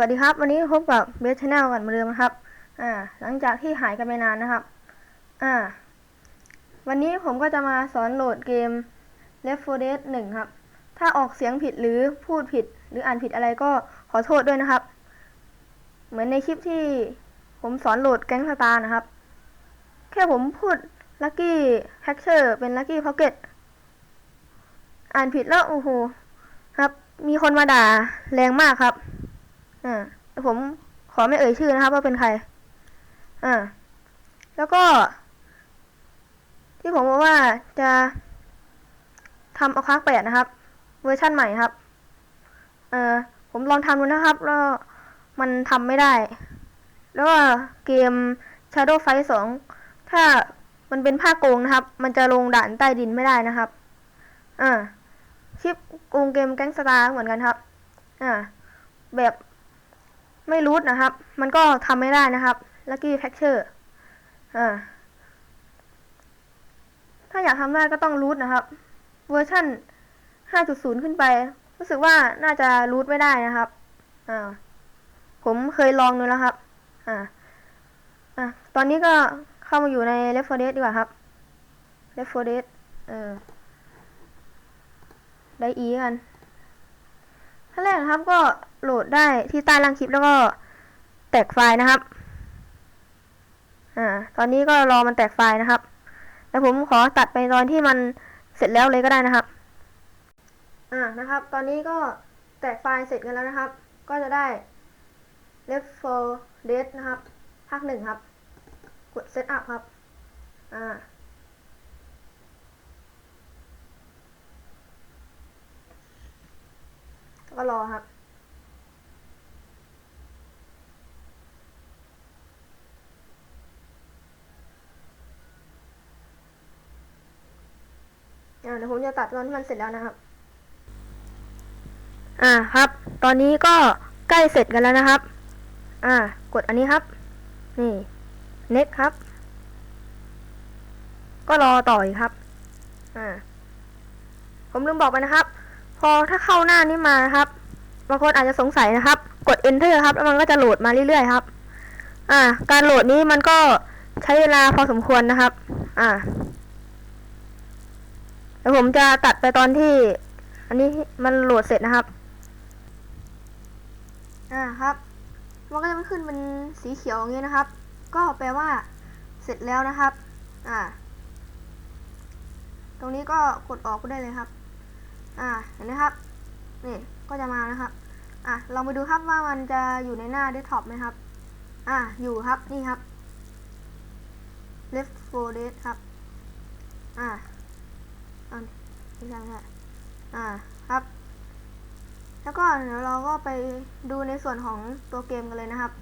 สวัสดีครับ วันนี้พบกับเบสชแนลกันเหมือนเดิมนะครับ อ่า หลังจากที่หายกันไปนานนะครับ อ่า วันนี้ผมก็จะมาสอนโหลดเกม Left 4 Dead 1 ครับ ถ้าออกเสียงผิดหรือพูดผิด หรืออ่านผิดอะไรก็ขอโทษด้วยนะครับ เหมือนในคลิปที่ผมสอนโหลดแก๊งสตาร์นะครับ แค่ผมพูด Lucky Hacker เป็น Lucky Pocket อ่านผิดแล้วโอ้โหครับ มีคนมาด่าแรงมากครับ อ่าผมขอไม่เอ่ยชื่อนะครับ ว่าเป็นใคร อ่า แล้วก็ ที่ผมบอกว่าจะทำเอาคาร์แปดนะครับ เวอร์ชั่นใหม่ครับ เออผมลองทำดูนะครับ แล้วมันทำไม่ได้ แล้วก็เกม Shadow Fight 2 ถ้ามันเป็นภาคโกงนะครับ มันจะลงด่านใต้ดินไม่ได้นะครับ อ่า คลิปโกงเกมแก๊งสตาร์เหมือนกันครับ อ่า แบบ ไม่รูทนะครับ มันก็ทำไม่ได้นะครับ Lucky p a c t u r อ่า ถ้าอยากทำได้ก็ต้องรูทนะครับ เวอร์ชัน5.0 ขึ้นไป รู้สึกว่าน่าจะรูทไม่ได้นะครับ อ่า ผมเคยลองดูแล้วครับ อ่า อะ ตอนนี้ก็เข้ามาอยู่ใน Left 4 Dead ดีกว่าครับ Left 4 Dead เออ ได้อีกันขั้นแรกนะครับก็ โหลดได้ที่ใต้ล่างคลิปแล้วก็แตกไฟล์นะครับ อ่า ตอนนี้ก็รอมันแตกไฟล์นะครับ แล้วผมขอตัดไปตอนที่มันเสร็จแล้วเลยก็ได้นะครับ อ่า นะครับ ตอนนี้ก็แตกไฟล์เสร็จกันแล้วนะครับ ก็จะได้ left for dead นะครับ ภาคหนึ่งครับ กด setup ครับ อ่าก็รอครับ อ่าเดี๋ยวผมจะตัดตอนที่มันเสร็จแล้วนะครับ อ่าครับ ตอนนี้ก็ใกล้เสร็จกันแล้วนะครับ อ่า กดอันนี้ครับ นี่ next ครับ ก็รอต่ออีกครับ อ่า ผมลืมบอกไปนะครับ พอถ้าเข้าหน้านี้มานะครับ บางคนอาจจะสงสัยนะครับ กด enter ครับ แล้วมันก็จะโหลดมาเรื่อยๆครับ อ่า การโหลดนี้มันก็ใช้เวลาพอสมควรนะครับ อ่า เดี๋ยวผมจะตัดไปตอนที่ อันนี้มันโหลดเสร็จนะครับ อ่าครับ มันก็จะขึ้นเป็นสีเขียวอย่างนี้นะครับ ก็แปลว่า เสร็จแล้วนะครับ อ่า ตรงนี้ก็กดออกก็ได้เลยครับ อ่า เห็นไหมครับ นี่ ก็จะมานะครับ อะลองไปดูครับว่ามันจะอยู่ในหน้าเดสก์ท็อปไหมครับ อ่า อยู่ครับ นี่ครับ left for dead ครับ อ่า อ่าไม่ใช่ไม่ใช่อ่าครับ แล้วก็เดี๋ยวเราก็ไปดูในส่วนของตัวเกมกันเลยนะครับ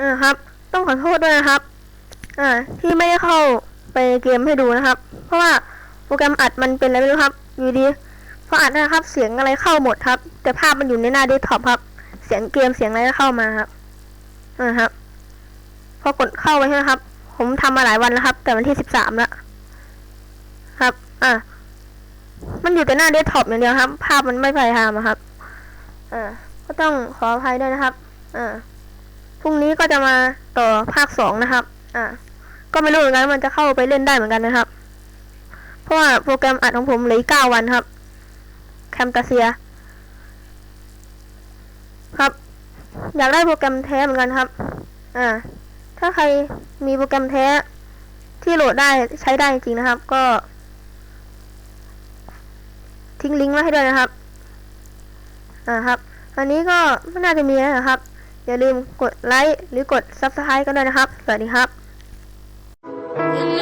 อ่าครับ ต้องขอโทษด้วยนะครับอ่าที่ไม่ได้เข้าไปเกมให้ดูนะครับ เพราะว่าโปรแกรมอัดมันเป็นอะไรไม่รู้ครับ อยู่ดีพออัดนะครับ เสียงอะไรเข้าหมดครับ แต่ภาพมันอยู่ในหน้าเดสก์ท็อปครับ เสียงเกมเสียงอะไรก็เข้ามาครับอ่าครับ พอกดเข้าไปใช่ไหมครับ ผมทำมาหลายวันแล้วครับ แต่วันที่สิบสามแล้วครับ อ่ามันอยู่แต่หน้าเดสก์ท็อปอย่างเดียวครับ ภาพมันไม่ไปทำอะครับอ่าก็ต้องขออภัยด้วยนะครับอ่า พรุ่งนี้ก็จะมาต่อภาคสองนะครับ อ่า ก็ไม่รู้เหมือนกันมันจะเข้าไปเล่นได้เหมือนกันนะครับ เพราะว่าโปรแกรมอัดของผมเหลือเก้าวันครับ แคมตาเซีย ครับ อยากได้โปรแกรมแท้เหมือนกันครับ อ่า ถ้าใครมีโปรแกรมแท้ที่โหลดได้ใช้ได้จริงนะครับ ก็ ทิ้งลิงก์ไว้ให้ด้วยนะครับ อ่าครับ อันนี้ก็ไม่น่าจะมีนะครับ อย่าลืมกดไลค์หรือกดซับสไครต์กันด้วยนะครับ สวัสดีครับ